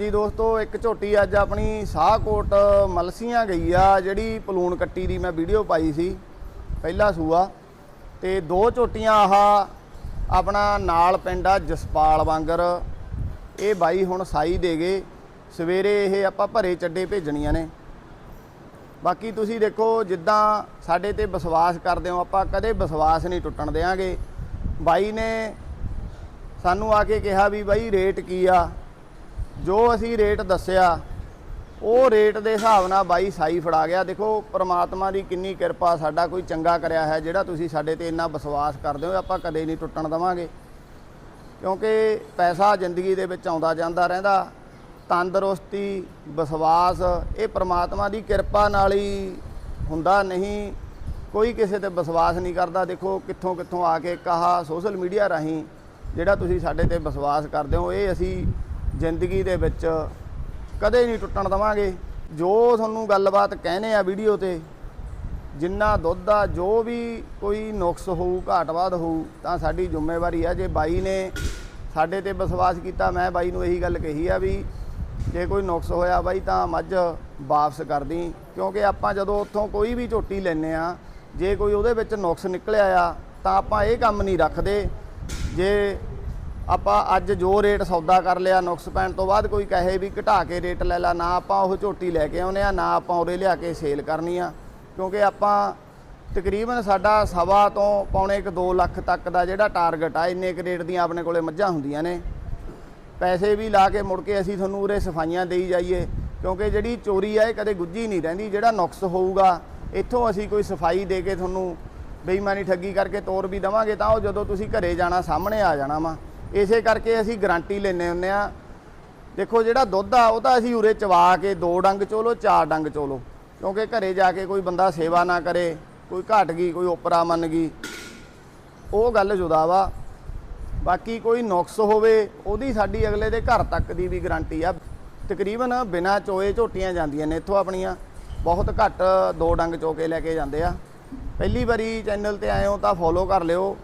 ਜੀ ਦੋਸਤੋ, ਇੱਕ ਝੋਟੀ ਅੱਜ ਆਪਣੀ ਸਾਹਕੋਟ ਮਲਸੀਆਂ ਗਈ ਆ, ਜਿਹੜੀ ਪਲੂਣ ਕੱਟੀ ਦੀ ਮੈਂ ਵੀਡੀਓ ਪਾਈ ਸੀ, ਪਹਿਲਾ ਸੂਆ। ਤੇ ਦੋ ਝੋਟੀਆਂ ਆਹ ਆਪਣਾ ਨਾਲ ਪਿੰਡ ਆ ਜਸਪਾਲ ਵਾਂਗਰ ਇਹ ਬਾਈ ਹੁਣ ਸਾਈ ਦੇ ਗਏ, ਸਵੇਰੇ ਇਹ ਆਪਾਂ ਭਰੇ ਚੱਡੇ ਭੇਜਣੀਆਂ ਨੇ। ਬਾਕੀ ਤੁਸੀਂ ਦੇਖੋ, ਜਿੱਦਾਂ ਸਾਡੇ ਤੇ ਵਿਸ਼ਵਾਸ ਕਰਦੇ ਹੋ, ਆਪਾਂ ਕਦੇ ਵਿਸ਼ਵਾਸ ਨਹੀਂ ਟੁੱਟਣ ਦੇਵਾਂਗੇ ਬਾਈ ਨੇ ਸਾਨੂੰ ਆ ਕੇ ਕਿਹਾ ਵੀ ਬਾਈ ਰੇਟ ਕੀ ਆ? ਜੋ ਅਸੀਂ ਰੇਟ ਦੱਸਿਆ, ਉਹ ਰੇਟ ਦੇ ਹਿਸਾਬ ਨਾਲ ਬਾਈ ਸਾਈ ਫੜਾ ਗਿਆ। ਦੇਖੋ, ਪ੍ਰਮਾਤਮਾ ਦੀ ਕਿੰਨੀ ਕਿਰਪਾ, ਸਾਡਾ ਕੋਈ ਚੰਗਾ ਕਰਿਆ ਹੈ ਜਿਹੜਾ ਤੁਸੀਂ ਸਾਡੇ ਤੇ ਇੰਨਾ ਵਿਸ਼ਵਾਸ ਕਰਦੇ ਹੋ, ਆਪਾਂ ਕਦੇ ਨਹੀਂ ਟੁੱਟਣ ਦਵਾਂਗੇ। ਕਿਉਂਕਿ ਪੈਸਾ ਜ਼ਿੰਦਗੀ ਦੇ ਵਿੱਚ ਆਉਂਦਾ ਜਾਂਦਾ ਰਹਿੰਦਾ, ਤੰਦਰੁਸਤੀ, ਵਿਸ਼ਵਾਸ, ਇਹ ਪ੍ਰਮਾਤਮਾ ਦੀ ਕਿਰਪਾ ਨਾਲ ਹੀ ਹੁੰਦਾ। ਨਹੀਂ, ਕੋਈ ਕਿਸੇ ਤੇ ਵਿਸ਼ਵਾਸ ਨਹੀਂ ਕਰਦਾ। ਦੇਖੋ, ਕਿੱਥੋਂ ਕਿੱਥੋਂ ਆ ਕੇ ਕਹਾ ਸੋਸ਼ਲ ਮੀਡੀਆ ਰਾਹੀਂ ਜਿਹੜਾ ਤੁਸੀਂ ਸਾਡੇ ਤੇ ਵਿਸ਼ਵਾਸ ਕਰਦੇ ਹੋ, ਇਹ ਅਸੀਂ ਜ਼ਿੰਦਗੀ ਦੇ ਵਿੱਚ ਕਦੇ ਨਹੀਂ ਟੁੱਟਣ ਦਵਾਂਗੇ। ਜੋ ਤੁਹਾਨੂੰ ਗੱਲਬਾਤ ਕਹਿੰਦੇ ਆ ਵੀਡੀਓ ਤੇ, ਜਿੰਨਾ ਦੁੱਧ ਆ, ਜੋ ਵੀ ਕੋਈ ਨੁਕਸ ਹੋਊ, ਘਾਟਵਾਦ ਹੋਊ, ਤਾਂ ਸਾਡੀ ਜ਼ਿੰਮੇਵਾਰੀ ਆ। ਜੇ ਬਾਈ ਨੇ ਸਾਡੇ ਤੇ ਵਿਸ਼ਵਾਸ ਕੀਤਾ, ਮੈਂ ਬਾਈ ਨੂੰ ਇਹੀ ਗੱਲ ਕਹੀ ਆ ਵੀ ਜੇ ਕੋਈ ਨੁਕਸ ਹੋਇਆ ਬਾਈ, ਤਾਂ ਮੱਝ ਵਾਪਸ ਕਰ ਦੀ। ਕਿਉਂਕਿ ਆਪਾਂ ਜਦੋਂ ਉੱਥੋਂ ਕੋਈ ਵੀ ਝੋਟੀ ਲੈਨੇ ਆ, ਜੇ ਕੋਈ ਉਹਦੇ ਵਿੱਚ ਨੁਕਸ ਨਿਕਲਿਆ ਆ, ਤਾਂ ਆਪਾਂ ਇਹ ਕੰਮ ਨਹੀਂ ਰੱਖਦੇ। ਜੇ ਆਪਾਂ ਅੱਜ ਜੋ ਰੇਟ ਸੌਦਾ ਕਰ ਲਿਆ ਨੁਕਸ ਪੈਣ ਤੋਂ ਬਾਅਦ ਕੋਈ ਕਹੇ ਵੀ ਘਟਾ ਕੇ ਰੇਟ ਲੈ ਲਾ, ਨਾ ਆਪਾਂ ਉਹ ਝੋਟੀ ਲੈ ਕੇ ਆਉਨੇ ਆ, ਨਾ ਆਪਾਂ ਉਰੇ ਲਿਆ ਕੇ ਸੇਲ ਕਰਨੀ ਆ। ਕਿਉਂਕਿ ਆਪਾਂ ਤਕਰੀਬਨ ਸਾਡਾ ਸਵਾ ਤੋਂ ਪੌਣੇ 1 2 ਲੱਖ ਤੱਕ ਦਾ ਜਿਹੜਾ ਟਾਰਗੇਟ ਆ, ਇੰਨੇ ਕੁ ਰੇਟ ਦੀਆਂ ਆਪਣੇ ਕੋਲੇ ਮੱਝਾਂ ਹੁੰਦੀਆਂ ਨੇ। ਪੈਸੇ ਵੀ ਲਾ ਕੇ ਮੁੜ ਕੇ ਅਸੀਂ ਤੁਹਾਨੂੰ ਉਰੇ ਸਫਾਈਆਂ ਦੇਈ ਜਾਈਏ, ਕਿਉਂਕਿ ਜਿਹੜੀ ਚੋਰੀ ਆ, ਇਹ ਕਦੇ ਗੁੱਝੀ ਨਹੀਂ ਰਹਿੰਦੀ। ਜਿਹੜਾ ਨੁਕਸ ਹੋਊਗਾ, ਇੱਥੋਂ ਅਸੀਂ ਕੋਈ ਸਫ਼ਾਈ ਦੇ ਕੇ ਤੁਹਾਨੂੰ ਬੇਈਮਾਨੀ ਠੱਗੀ ਕਰਕੇ ਤੋਰ ਵੀ ਦਵਾਂਗੇ, ਤਾਂ ਉਹ ਜਦੋਂ ਤੁਸੀਂ ਘਰੇ ਜਾਣਾ, ਸਾਹਮਣੇ ਆ ਜਾਣਾ ਵਾ। ਇਸੇ ਕਰਕੇ ਅਸੀਂ ਗਾਰੰਟੀ ਲੈਨੇ ਹੁੰਨੇ ਆ ਦੇਖੋ ਜਿਹੜਾ ਦੁੱਧ ਆ, ਉਹ ਤਾਂ ਅਸੀਂ ਉਰੇ ਚਵਾ ਕੇ ਦੋ ਡੰਗ ਚੋਲੋ, ਚਾਰ ਡੰਗ ਚੋਲੋ। ਕਿਉਂਕਿ ਘਰੇ ਜਾ ਕੇ ਕੋਈ ਬੰਦਾ ਸੇਵਾ ਨਾ ਕਰੇ, ਕੋਈ ਘਟ ਗਈ, ਕੋਈ ਉਪਰਾ ਮੰਨ ਗਈ। ਉਹ ਗੱਲ ਜੁਦਾ ਵਾ। ਬਾਕੀ ਕੋਈ ਨੁਕਸ ਹੋਵੇ, ਉਹਦੀ ਸਾਡੀ ਅਗਲੇ ਦੇ ਘਰ ਤੱਕ ਦੀ ਵੀ ਗਾਰੰਟੀ ਆ। ਤਕਰੀਬਨ ਬਿਨਾ ਚੋਏ ਝੋਟੀਆਂ ਜਾਂਦੀਆਂ ਨੇ ਇੱਥੋਂ ਆਪਣੀਆਂ। ਬਹੁਤ ਘੱਟ ਦੋ ਡੰਗ ਚੋਕੇ ਲੈ ਕੇ ਜਾਂਦੇ ਆ। ਪਹਿਲੀ ਵਾਰੀ ਚੈਨਲ ਤੇ ਆਏ ਹੋ ਤਾਂ ਫੋਲੋ ਕਰ ਲਿਓ।